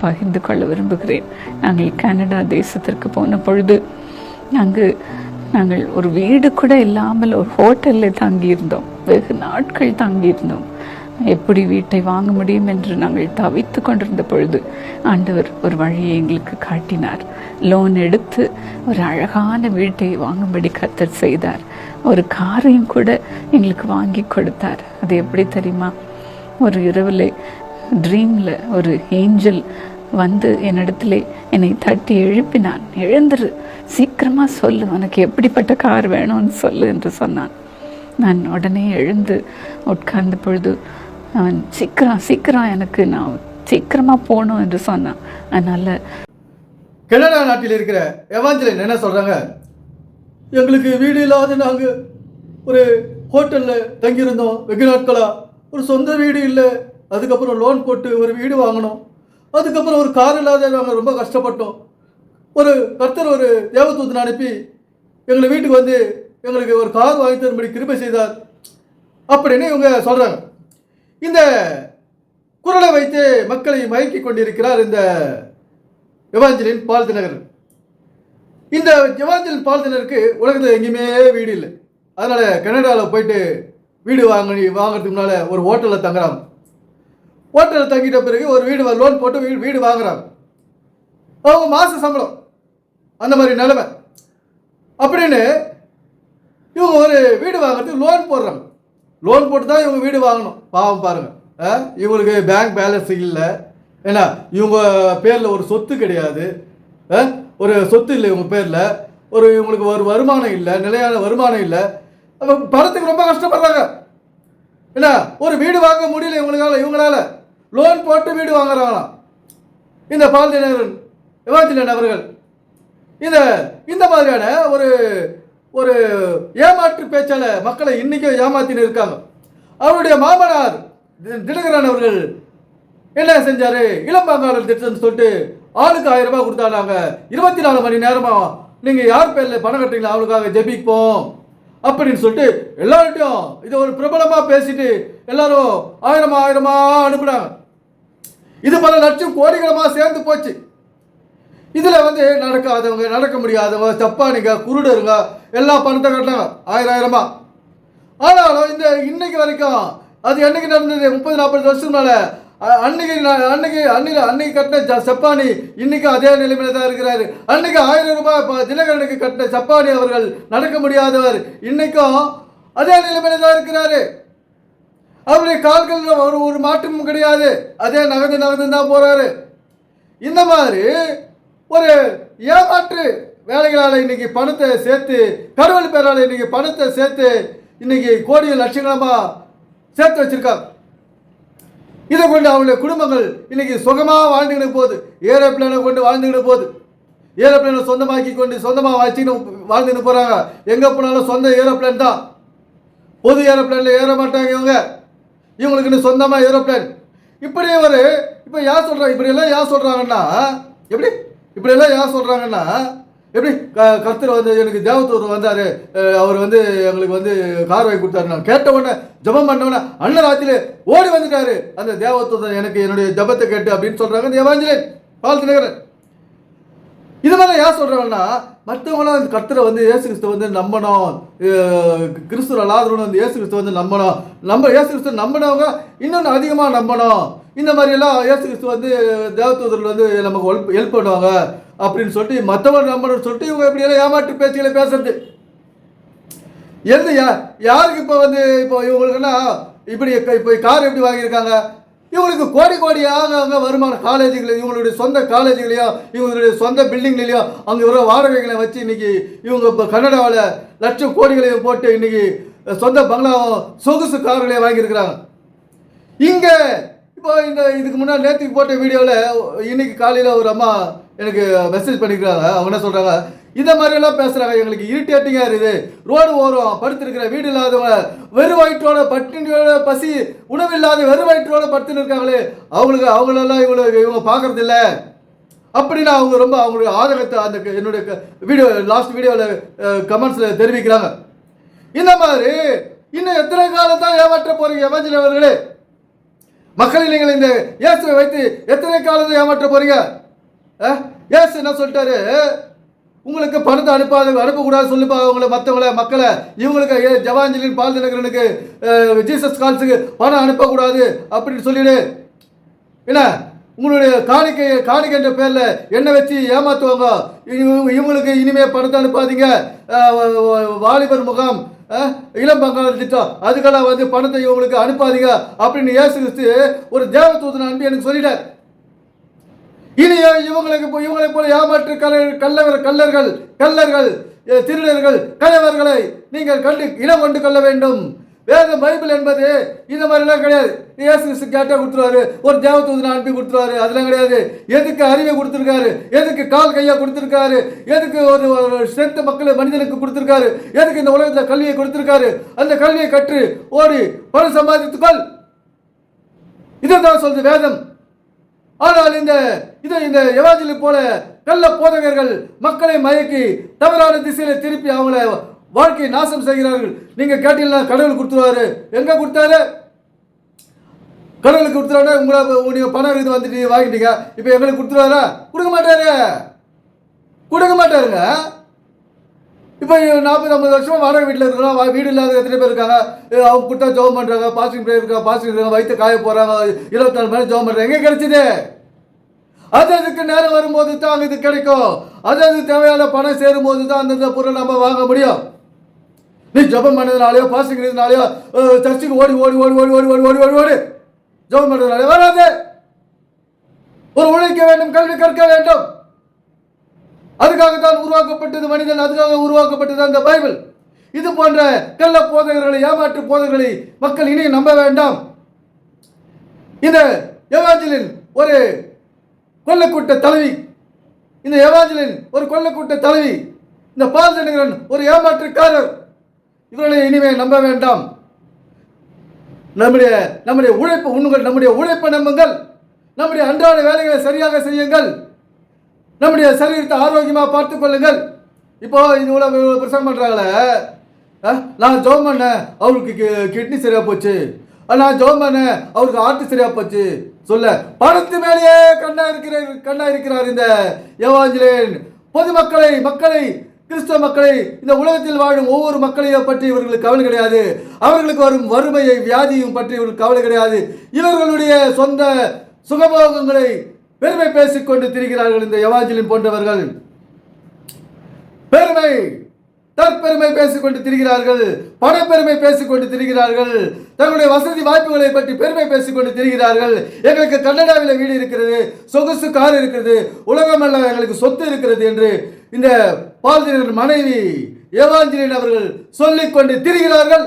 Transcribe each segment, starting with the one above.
பகிர்ந்து கொள்ள விரும்புகிறேன். நாங்கள் கனடா தேசத்திற்கு போன பொழுது அங்கு நாங்கள் ஒரு வீடு கூட இல்லாமல் ஒரு ஹோட்டலில் தங்கியிருந்தோம். வெகு நாட்கள் தங்கியிருந்தோம். எப்படி வீட்டை வாங்க முடியும் என்று நாங்கள் தவித்து கொண்டிருந்த பொழுது ஆண்டவர் ஒரு வழியை எங்களுக்கு காட்டினார். லோன் எடுத்து ஒரு அழகான வீட்டை வாங்கும்படி கத்தர் செய்தார். ஒரு காரையும் கூட எங்களுக்கு வாங்கி கொடுத்தார். அது எப்படி தெரியுமா? ஒரு இரவில் ட்ரீமில் ஒரு ஏஞ்சல் வந்து என்னிடத்துல என்னை தட்டி எழுப்பினான். எழுந்துரு. சீக்கிரமா சொல்லு. உனக்கு எப்படிப்பட்ட கார் வேணும்னு சொல்லு என்று சொன்னான். நான் உடனே எழுந்து உட்கார்ந்த பொழுது அவன் சீக்கிரம் சீக்கிரம் எனக்கு நான் சீக்கிரமா போகணும் என்று சொன்னான். அதனால கனடா நாட்டில் இருக்கிற எவாஞ்சலின் என்ன சொல்கிறாங்க எங்களுக்கு வீடு இல்லாத நாங்கள் ஒரு ஹோட்டலில் தங்கியிருந்தோம். வெகு நாட்களாக ஒரு சொந்த வீடு இல்லை. அதுக்கப்புறம் லோன் போட்டு ஒரு வீடு வாங்கினோம் அதுக்கப்புறம் ஒரு கார் இல்லாத நாங்கள் ரொம்ப கஷ்டப்பட்டோம். ஒரு கர்த்தர் ஒரு தேவதூதனை அனுப்பி எங்களை வீட்டுக்கு வந்து எங்களுக்கு ஒரு கார் வாங்கி தரும்படி கிருபை செய்தார். அப்படின்னு இவங்க சொல்கிறாங்க இந்த குரலை வைத்து மக்களை மயக்கி கொண்டிருக்கிறார் இந்த எவாஞ்சலின் பால்தினகர் இந்த எவாஞ்சலின் பால்தினருக்கு உலகத்தில் எங்கேயுமே வீடு இல்லை. அதனால் கனடாவில் போயிட்டு வீடு வாங்கி வாங்குறதுக்கு முன்னால் ஒரு ஹோட்டலில் தங்குறாங்க. ஹோட்டலில் தங்கிட்ட பிறகு ஒரு வீடு லோன் போட்டு வீடு வீடு வாங்குறாங்க. அவங்க மாத சம்பளம். அந்த மாதிரி நிலைமை. அப்படின்னு இவங்க ஒரு வீடு வாங்குறதுக்கு லோன் போடுறாங்க. லோன் போட்டு தான் இவங்க வீடு வாங்கணும். பாவம் பாருங்கள் ஆ? இவங்களுக்கு பேங்க் பேலன்ஸ் இல்லை. ஏன்னா இவங்க பேரில் ஒரு சொத்து கிடையாது. ஆ? ஒரு சொத்து இல்லை இவங்க பேரில். ஒரு இவங்களுக்கு ஒரு வருமானம் இல்லை. நிலையான வருமானம் இல்லை. அப்ப பணத்துக்கு ரொம்ப கஷ்டப்படுறாங்க. என்ன ஒரு வீடு வாங்க முடியல இவங்களுக்கால இவங்களால. லோன் போட்டு வீடு வாங்குறாங்களாம் இந்த பால்தினகரன் எவாஞ்சலின் அவர்கள் இந்த இந்த மாதிரியான ஒரு ஒரு ஏமாற்று பேச்சால மக்களை இன்னைக்கும் ஏமாத்தின்னு இருக்காங்க. அவருடைய மாமனார் தி- தினகரன் அவர்கள் என்ன செஞ்சாரு? இளம்பாங்காளர் திட்டம்னு சொல்லிட்டு ஆளுக்கு ஆயிரம் ரூபாய் கொடுத்தாங்க இருபத்தி நாலு மணி நேரமா நீங்க யார் பேர்ல பணம் கட்டுறீங்களா? அவளுக்காக ஜெபிப்போம். அப்படின்னு சொல்லிட்டு எல்லார்ட்டையும் இதை ஒரு பிரபலமா பேசிட்டு எல்லாரும் ஆயிரமா ஆயிரமா அனுப்புனாங்க. இது பல லட்சம் கோடிகளமாக சேர்ந்து போச்சு. இதில் வந்து நடக்காதவங்க நடக்க முடியாதவங்க தப்பானிங்க குருடருங்க எல்லா பணத்தை கட்டினாங்க ஆயிரம் ஆயிரமா? ஆனாலும் இந்த இன்னைக்கு வரைக்கும் அது என்னைக்கு நடந்தது? முப்பது நாற்பது வருஷத்துனால அன்னைக்கு அன்னைக்கு அன்னைக்கு அன்னைக்கு கட்டின ஜ- செப்பானி இன்னைக்கு அதே நிலைமையில தான் இருக்கிறாரு. அன்னைக்கு ஆயிரம் ரூபாய் ப- தினகரனுக்கு கட்டின செப்பானி அவர்கள் நடக்க முடியாதவர் இன்னைக்கும் அதே நிலைமையில தான் இருக்கிறாரு. அவருடைய கால்கள் ஒரு ஒரு மாற்றமும் கிடையாது. அதே நகர்ந்து நகர்ந்து தான் போகிறாரு இந்த மாதிரி ஒரு ஏமாற்று வேலைகளால் இன்னைக்கு பணத்தை சேர்த்து கடவுள் பேரால் இன்னைக்கு பணத்தை சேர்த்து இன்னைக்கு கோடிகள் லட்சங்களமாக சேர்த்து வச்சிருக்காங்க இதை கொண்டு அவங்களுடைய குடும்பங்கள் இன்னைக்கு சுகமாக வாழ்ந்துக்கிட்டு போகுது. ஏரோப்ளேனை கொண்டு வாழ்ந்துக்கிட்டு போகுது. ஏரோப்ளேனை சொந்தமாக்கி கொண்டு சொந்தமாக வச்சுக்கிட்டு வாழ்ந்துட்டு போகிறாங்க எங்கே போனாலும் சொந்த ஏரோப்ளேன் தான். பொது ஏரோப்ளேனில் ஏற மாட்டாங்க இவங்க. இவங்களுக்குன்னு சொந்தமாக ஏரோப்ளேன். இப்படி ஒரு இப்போ யார் சொல்கிறாங்க இப்படி எல்லாம் யார் சொல்கிறாங்கன்னா எப்படி? இப்படி எல்லாம் யார் சொல்கிறாங்கன்னா எப்படி? க கர்த்தர் வந்து எனக்கு தேவத்தூர் வந்தார். அவர் வந்து எங்களுக்கு வந்து கார் வாங்கி கொடுத்தாரு நான் கேட்ட உடனே ஜெபம் பண்ண உடனே அண்ணன் ராத்திரி ஓடி வந்துட்டாரு. அந்த தேவத்தூர் எனக்கு என்னுடைய ஜெபத்தை கேட்டு அப்படின்னு சொல்கிறாங்க இந்த எவாஞ்சலின் பால் தினகரன் இது மாதிரி ஏன் சொல்கிறாங்கன்னா மற்றவங்களாம் இந்த கர்த்தரை வந்து ஏசு கிறிஸ்து வந்து நம்பணும். கிறிஸ்து கிறிஸ்துவ வந்து ஏசு கிறிஸ்து வந்து நம்பணும். நம்ம ஏசு கிறிஸ்து நம்பினவங்க இன்னொன்று அதிகமாக நம்பணும். இந்த மாதிரியெல்லாம் ஏசு கிறிஸ்து வந்து தேவதூதர்கள் வந்து நமக்கு ஹெல்ப் ஹெல்ப் பண்ணுவாங்க. அப்படின்னு சொல்லிட்டு மற்றவங்க நம்பணும்னு சொல்லிட்டு இவங்க இப்படியெல்லாம் ஏமாற்று பேச்சுகளை பேசுறது. எந்த யாருக்கு இப்போ வந்து இப்போ இவங்களுக்குன்னா இப்படி இப்போ கார் எப்படி வாங்கியிருக்காங்க? இவங்களுக்கு கோடி கோடியாக அங்கே வருமானம் காலேஜுகள் இவங்களுடைய சொந்த காலேஜுகளையோ இவங்களுடைய சொந்த பில்டிங்லையோ அங்கே வர வாடகைகளை வச்சு இன்னைக்கு இவங்க இப்போ கன்னடாவில் லட்சம் கோடிகளையும் போட்டு இன்னைக்கு சொந்த பங்களாவும் சொகுசு கார்களையும் வாங்கியிருக்கிறாங்க. இங்கே இப்போ இந்த இதுக்கு முன்னாடி நேற்றுக்கு போட்ட வீடியோவில் இன்னைக்கு காலையில் ஒரு அம்மா எனக்கு மெசேஜ் பண்ணிக்கிறாங்க அவங்க என்ன சொல்கிறாங்க இந்த மாதிரியெல்லாம் பேசுகிறாங்க எங்களுக்கு இரிட்டேட்டிங்காக இருக்குது. ரோடு ஓரம் படுத்திருக்கிற வீடு இல்லாதவங்க வெறும் வயிற்றோட பட்டினியோட பசி உணவு இல்லாத வெறும் வயிற்றோட படுத்துன்னு இருக்காங்களே. அவங்களுக்கு அவங்களெல்லாம் இவங்க இவங்க பார்க்கறது இல்ல அப்படின்னு அவங்க ரொம்ப அவங்களுடைய ஆதங்கத்தை அந்த க- என்னுடைய வீடியோ லாஸ்ட் வீடியோவில் கமெண்ட்ஸில் தெரிவிக்கிறாங்க. இந்த மாதிரி இன்னும் எத்தனை காலம் தான் ஏமாற்ற போறீங்க எமர்ஜென்சி அவர்களே மக்களை நீங்கள் இந்த இயேசுவை வைத்து எத்தனை காலத்தை ஏமாற்ற போறீங்க? ஆ? என்ன சொல்லிட்டாரு? உங்களுக்கு பணத்தை அனுப்பாத அனுப்பக்கூடாது சொல்லுப்பா அவங்கள மற்றவங்கள மக்களை இவங்களுக்கு ஏ, ஜவாஞ்சலின் பால் தினகரனுக்கு ஜீசஸ் கால்ஸுக்கு பணம் அனுப்பக்கூடாது அப்படின்னு சொல்லிடு. என்ன? உங்களுடைய காணிக்கை காணிக்கைன்ற பேரில் என்ன வச்சு ஏமாத்துவாங்க? இவங்க- இவங்களுக்கு இனிமே பணத்தை அனுப்பாதீங்க. வாலிபர் முகாம் இளம் பங்காளர் திட்டம் அதுக்கெல்லாம் வந்து பணத்தை இவங்களுக்கு அனுப்பாதீங்க அப்படின்னு ஏசு கிறிஸ்து ஒரு தேவதூதனை அனுப்பி எனக்கு சொல்லிட்டார். இனியா இவங்களுக்கு இப்போ இவங்களை போல ஏமாற்று கல்லர் கல்லவர் கல்லர்கள் கல்லர்கள் திருடர்கள் கலைவர்களை நீங்கள் கண்டு இனம் கொண்டு கொள்ள வேண்டும். வேறு பைபிள் என்பது இந்த மாதிரிலாம் கிடையாது. இயேசு கிறிஸ்து கொடுத்துருவாரு. ஒரு தேவதூதனை அனுப்பி கொடுத்துருவாரு. அதெல்லாம் கிடையாது. எதுக்கு அறிவை கொடுத்துருக்காரு? எதுக்கு கால் கையாக கொடுத்துருக்காரு? எதுக்கு ஒரு ஒரு ஸ்ட்ரென்த் மக்களை மனிதனுக்கு கொடுத்துருக்காரு? எதுக்கு இந்த உலகத்தில் கல்வியை கொடுத்துருக்காரு? அந்த கல்வியை கற்று ஓடி பணம் சம்பாதித்துக்கொள் தான் சொல்றது வேதம். ஆனால் இந்த இது இந்த எவாஜிலி போல நல்ல போதகர்கள் மக்களை மயக்கி தவறான திசையில திருப்பி அவங்கள வாழ்க்கையை நாசம் செய்கிறார்கள். நீங்க கேட்டீங்கன்னா கடவுள் கொடுத்துருவாரு. எங்க கொடுத்தாரு? கடவுளுக்கு கொடுத்துருவாரு உங்களை நீங்க பணம் இது வந்துட்டு வாங்கிட்டீங்க. இப்போ எங்களுக்கு கொடுத்துருவாரா? கொடுக்க மாட்டாரு கொடுக்க மாட்டாருங்க. இப்போ நாற்பது ஐம்பது வருஷமா வாடகை வீட்டில் இருக்கிறோம் வா- வீடு இல்லாத எத்தனை பேர் இருக்காங்க? அவங்க கூட்டா ஜோம் பண்ணுறாங்க பாசிங் பிளேயர் இருக்காங்க பாசிங் இருக்காங்க வயிற்று காய போகிறாங்க இருபத்தாலு மணி ஜெபம் பண்ணுறாங்க எங்கே கிடைச்சிது? அது அதுக்கு நேரம் வரும்போது தான் இது கிடைக்கும். அது அது தேவையான பணம் சேரும் போது தான் அந்தந்த பொருளை நம்ம வாங்க முடியும். நீ ஜெபம் பண்ணதுனாலயோ பாசிங் இருந்தனாலயோ சர்ச்சுக்கு ஓடி ஓடி ஓடி ஓடி ஓடி ஓடி ஓடி ஓடி ஓடி ஜெபம் பண்ணுறதுனால வராது. ஒரு உழைக்க வேண்டும் கல்வி கற்க வேண்டும். அதுக்காகத்தான் உருவாக்கப்பட்டது மனிதன் அதுக்காக உருவாக்கப்பட்டது அந்த பைபிள். இது போன்ற கள்ள போதகர்களை ஏமாற்று போதகர்களை மக்கள் இனியும் நம்ப வேண்டாம். இந்த எவாஞ்சலின் ஒரு கொல்லக்கூட்ட தலைவி இந்த எவாஞ்சலின் ஒரு கொல்லக்கூட்ட தலைவி இந்த பால் ஜனகரன் ஒரு ஏமாற்றுக்காரர். இவர்களை இனிமே நம்ப வேண்டாம். நம்முடைய நம்முடைய உழைப்பு உண்ணுங்கள் நம்முடைய உழைப்பை நம்புங்கள். நம்முடைய அன்றாட வேலைகளை சரியாக செய்யுங்கள். நம்முடைய சரீரத்தை ஆரோக்கியமாக பார்த்துக்கொள்ளுங்கள் இப்போ இது இவ்வளோ பிரசங்கம் பண்ணுறாங்களே நான் ஜோம் பண்ணேன் அவருக்கு கிட்னி சரியாக போச்சு. நான் ஜோம் பண்ணேன் அவருக்கு ஆர்ட் சரியாக போச்சு. சொல்ல பணத்து மேலேயே கண்ணா இருக்கிற கண்ணா இருக்கிறார் இந்த யவாஞ்சலேன் பொதுமக்களை மக்களை கிறிஸ்தவ மக்களை இந்த உலகத்தில் வாழும் ஒவ்வொரு மக்களையும் பற்றி இவர்களுக்கு கவலை கிடையாது. அவர்களுக்கு வரும் வறுமையை வியாதியும் பற்றி இவர்களுக்கு கவலை கிடையாது. இவர்களுடைய சொந்த சுகபோகங்களை பெருமை பேசிக்கொண்டு திரிகிறார்கள் இந்த எவாஞ்சலின் போன்றவர்கள். பெருமை தற்பெருமை பேசிக்கொண்டு திரிகிறார்கள் பணப்பெருமை பேசிக்கொண்டு திரிகிறார்கள் தங்களுடைய வசதி வாய்ப்புகளை பற்றி பெருமை பேசிக்கொண்டு திரிகிறார்கள். எங்களுக்கு கன்னடாவில் வீடு இருக்கிறது சொகுசு கார் இருக்கிறது உலகமெல்லாம் எங்களுக்கு சொத்து இருக்கிறது என்று இந்த பால்தினர் மனைவி ஏவாஞ்சலின் அவர்கள் சொல்லிக்கொண்டு திரிகிறார்கள்.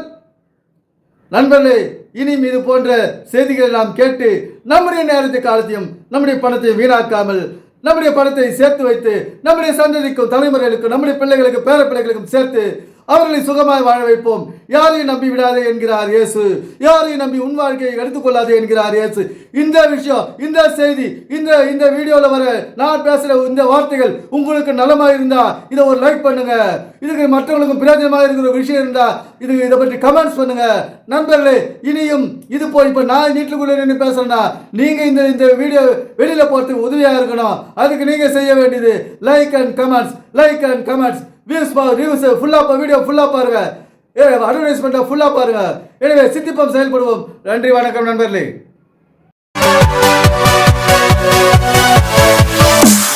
நண்பர்களே இனி இது போன்ற செய்திகளை நாம் கேட்டு நம்முடைய நேரத்தை காலத்தையும் நம்முடைய பணத்தை வீணாக்காமல் நம்முடைய பணத்தை சேர்த்து வைத்து நம்முடைய சந்ததிக்கும் தலைமுறைகளுக்கும் நம்முடைய பிள்ளைகளுக்கும் பேர பிள்ளைகளுக்கும் சேர்த்து அவர்களை சுகமாய் வாழ வைப்போம். யாரையும் நம்பி விடாதே என்கிறார் இயேசு. யாரையும் நம்பி உன் வாழ்க்கையை எடுத்துக்கொள்ளாதே என்கிறார் இயேசு. இந்த விஷயம் இந்த செய்தி இந்த இந்த வீடியோவில் வர நான் பேசுகிற இந்த வார்த்தைகள் உங்களுக்கு நலமாக இருந்தால் இதை ஒரு லைக் பண்ணுங்க. இதுக்கு மற்றவங்களுக்கும் பிரயோஜனமாக இருக்கிற ஒரு விஷயம் இருந்தால் இது இதை பற்றி கமெண்ட்ஸ் பண்ணுங்க. நண்பர்களே இனியும் இது போய் இப்போ நான் வீட்டுக்குள்ளே நின்று பேசுகிறேன்னா நீங்கள் இந்த இந்த வீடியோ வெளியில் போகிறதுக்கு உதவியாக இருக்கணும். அதுக்கு நீங்கள் செய்ய வேண்டியது like and comments like and comments views பா ரிவ்யூஸ் ஃபுல்லாக வீடியோ ஃபுல்லாக பாருங்கள் ஏ அட்வர்டைஸ்மெண்ட்டை ஃபுல்லாக பாருங்கள் எனவே சித்திப்பம் செயல்படுவோம். நன்றி வணக்கம் நண்பர்களே.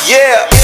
Yeah!